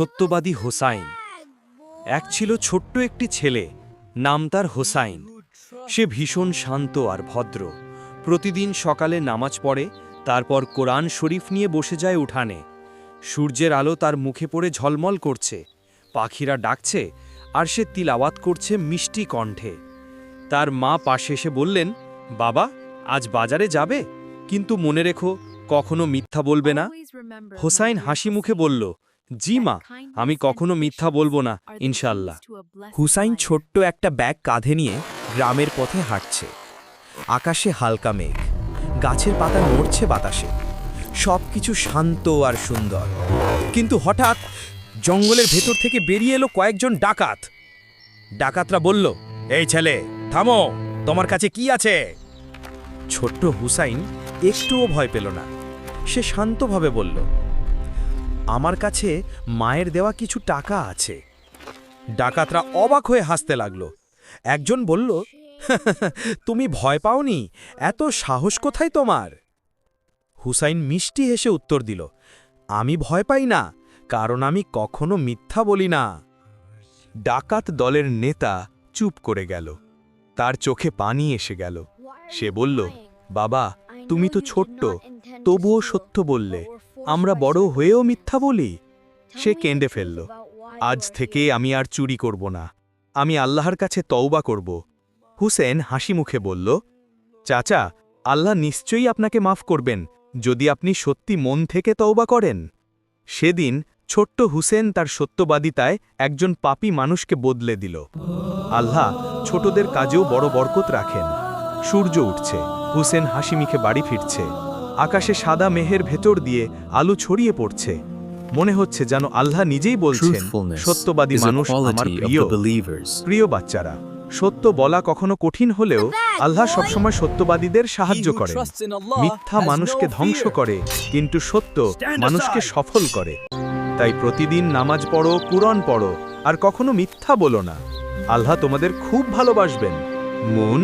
সত্যবাদী হোসাইন। এক ছিল ছোট্ট একটি ছেলে, নাম তার হোসাইন। সে ভীষণ শান্ত আর ভদ্র। প্রতিদিন সকালে নামাজ পড়ে, তারপর কোরআন শরীফ নিয়ে বসে যায় উঠানে। সূর্যের আলো তার মুখে পড়ে ঝলমল করছে। পাখিরা ডাকছে, আর সে তিলাওয়াত করছে মিষ্টি কণ্ঠে। তার মা পাশে এসে বললেন, বাবা, আজ বাজারে যাবে? কিন্তু মনে রেখো, কখনো মিথ্যা বলবে না। হোসাইন হাসি মুখে বলল জি মা, আমি কখনো মিথ্যা বলব না ইনশাল্লাহ হুসাইন ছোট্ট একটা ব্যাগ কাঁধে নিয়ে গ্রামের পথে হাঁটছে। আকাশে হালকা মেঘ, গাছের পাতা নড়ছে বাতাসে। সবকিছু শান্ত আর সুন্দর। কিন্তু হঠাৎ জঙ্গলের ভেতর থেকে বেরিয়ে এলো কয়েকজন ডাকাত। ডাকাতরা বলল, এই ছেলে, থামো, তোমার কাছে কি আছে? ছোট্ট হুসাইন একটুও ভয় পেল না। সে শান্তভাবে বলল আমার কাছে মায়ের দেওয়া কিছু টাকা আছে। ডাকাতরা অবাক হয়ে হাসতে লাগল। একজন বলল তুমি ভয় পাওনি? এত সাহস কোথায় তোমার? হুসাইন মিষ্টি হেসে উত্তর দিল, আমি ভয় পাই না, কারণ আমি কখনো মিথ্যা বলি না। ডাকাত দলের নেতা চুপ করে গেল। তার চোখে পানি এসে গেল। সে বলল, বাবা, তুমি তো ছোট্ট, তবুও সত্য বললে আমরা বড় হয়েও মিথ্যা বলি। সে কেঁদে ফেলল। আজ থেকে আমি আর চুরি করব না। আমি আল্লাহর কাছে তওবা করব। হুসেন হাসি মুখে বলল চাচা আল্লাহ নিশ্চয়ই আপনাকে মাফ করবেন যদি আপনি সত্যি মন থেকে তওবা করেন। সেদিন ছোট্ট হুসেন তার সত্যবাদিতায় একজন পাপী মানুষকে বদলে দিল। আল্লাহ ছোটদের কাজেও বড় বরকত রাখেন। সূর্য উঠছে। হুসেন হাসি মুখে বাড়ি ফিরছে। আকাশে সাদা মেহের ভেতর দিয়ে আলো ছড়িয়ে পড়ছে। মনে হচ্ছে যেন আল্লাহ নিজেই বলছেন সত্যবাদী মানুষ আমার প্রিয়। প্রিয় বাচ্চারা সত্য বলা কখনো কঠিন হলেও আল্লাহ সবসময় সত্যবাদীদের সাহায্য করেন। মিথ্যা মানুষকে ধ্বংস করে কিন্তু সত্য মানুষকে সফল করে। তাই প্রতিদিন নামাজ পড়ো কুরআন পড়ো আর কখনো মিথ্যা বলো না। আল্লাহ তোমাদের খুব ভালোবাসবেন। মুন